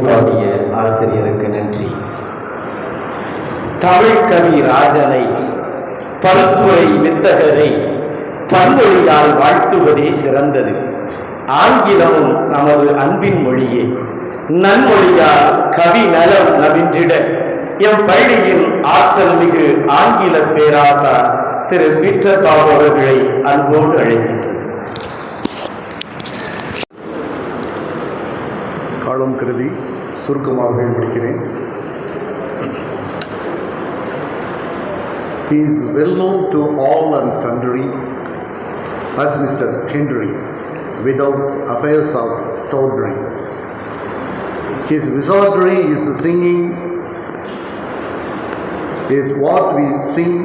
பாடிய ஆசிரியருக்கு நன்றி. தமிழ் கவி ராஜனை பல்துறை வித்தகரை பன்மொழியால் வாழ்த்துவதே சிறந்தது. ஆங்கிலமும் நமது அன்பின் மொழியே. நன்மொழியால் கவி நலம் நவின்றிட எம் பள்ளியின் ஆற்றல் மிகு ஆங்கில பேராசார் திரு பீட்டர் பாபு அவர்களை அன்போடு அழைக்கின்றனர். காலம் கருதி சுருக்கமாக முடிக்கிறேன் He is well known to all and sundry as Mr. Henry without affairs of tawdry. His wizardry is singing, is what we sing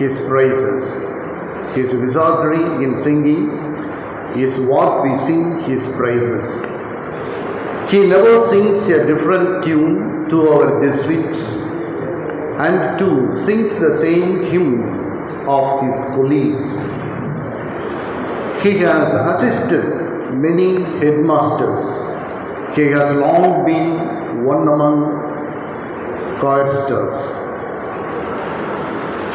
his praises. His wizardry in singing is what we sing his praises. He never sings a different tune to our Jesuits and too sings the same hymn of his colleagues. He has assisted many headmasters. He has long been one among choristers.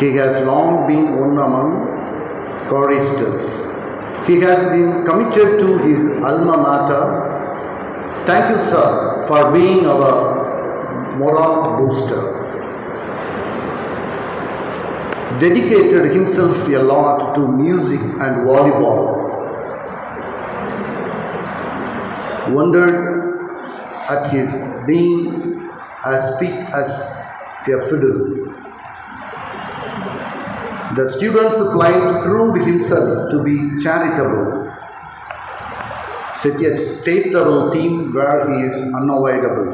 He has long been one among choristers. He has been committed to his alma mater Thank you, sir, for being our moral booster. Dedicated himself a lot to music and volleyball. Wondered at his being as fit as a fiddle. The student's plight proved himself to be charitable set a state level team where he is unavoidable.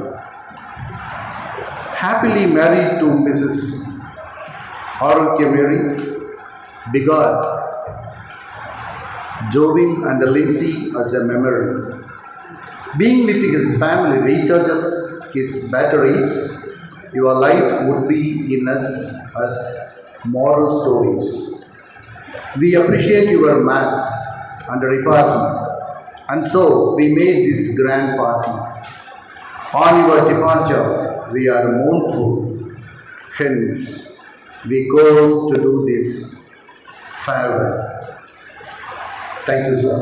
Happily married to Mrs. Arukya Mary, begot Jovin and Lindsay as a memory. Being with his family recharges his batteries. Your life would be in us as moral stories. We appreciate your maths and repartee. And so we made this grand party. On your departure, we are mournful. Hence, we go to do this farewell. Thank you, sir.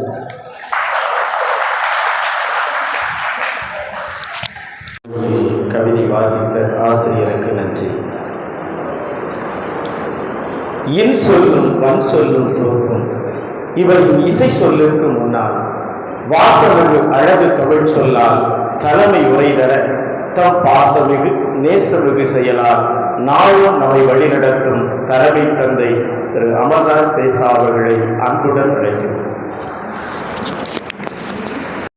கவிதை வாசித்த ஆசிரியருக்கு நன்றி இன் சொல்லும் வன் சொல்லும் தோற்கும் இவரின் இசை சொல்லுக்கு முன்னால் வாசமிகு அழகு தமிழ் சொல்லால் தலைமை உரை தர தம் பாசமிகு நேசமிகு செயலால் நாளும் நம்மை வழிநடத்தும் தலைமை தந்தை திரு அமர்நாத் சேசா அவர்களை அன்புடன் அழைக்கிறோம்.